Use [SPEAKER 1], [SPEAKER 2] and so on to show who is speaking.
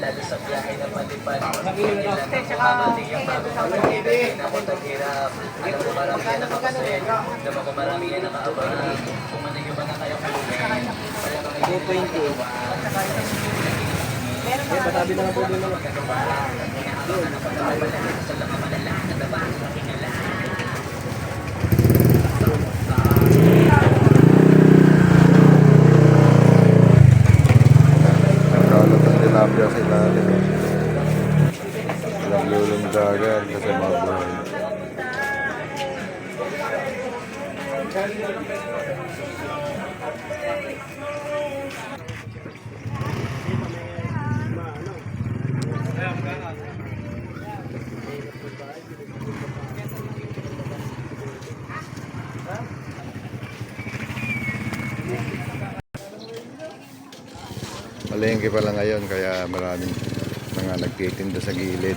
[SPEAKER 1] Lalo sa biyahe na palipad. Hindi lang ako makarating yung bago pag-ibig. Napataghirap. Alam ko marami yan nakapasaya. Alam ko marami yan nakaabangan. Kung ano yung mga kaya kunin. Wala kang ginagawa.
[SPEAKER 2] Eh, patabi na lang po din naman.
[SPEAKER 3] Nagkalat ang tilapia sa ilalim. Walang lulong dagat kasi mabuhay. Malengke pala ngayon kaya maraming mga nagtitinda sa gilid.